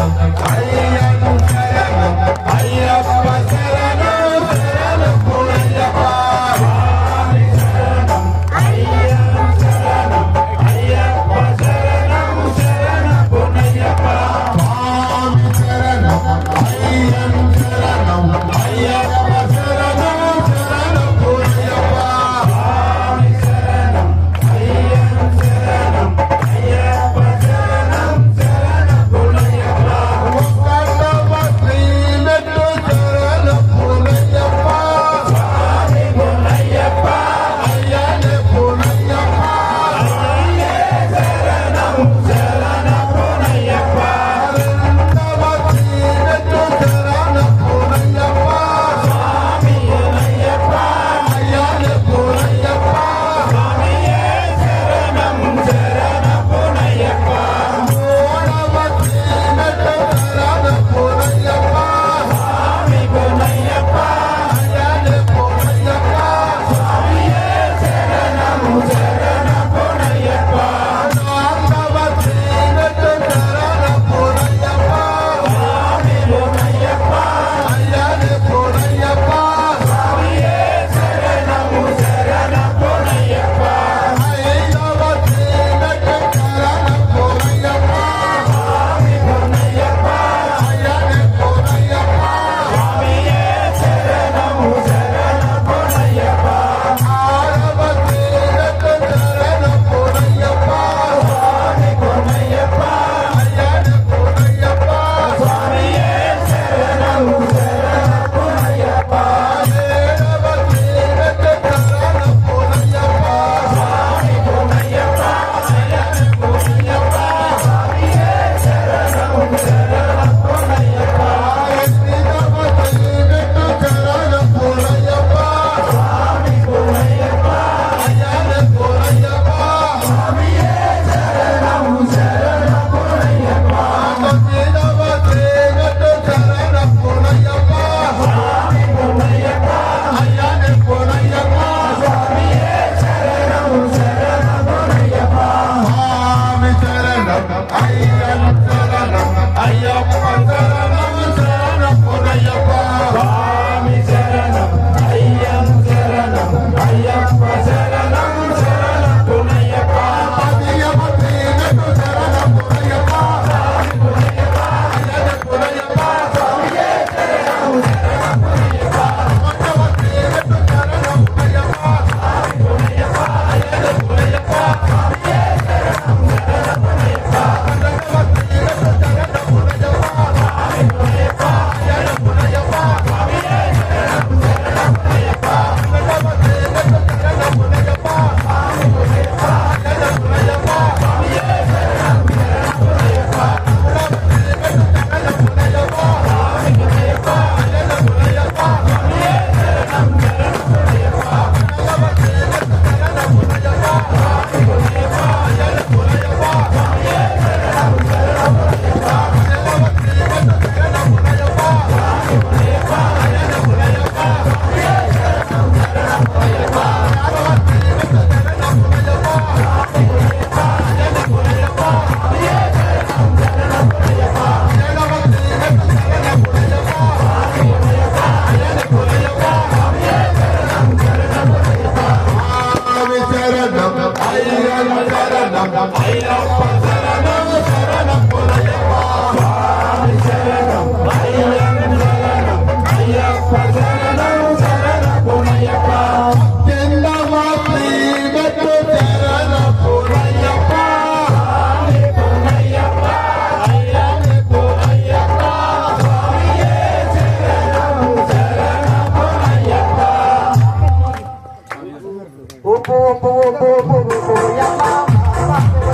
Thank you. శరణం ఐరప్ప శరణం శరణం పురయ్యప్ప స్వామి శరణం అయ్యప్ప శరణం అయ్యప్ప శరణం శరణం పురయ్యప్ప తెల్లవా ప్రేమతో శరణం పురయ్యప్ప స్వామి పురయ్యప్ప అయ్యప్ప పురయ్యప్ప స్వామియే శరణం శరణం పురయ్యప్ప ఓపు ఓపు ఓపు ఓపు పురయ్యప్ప Hallelujah.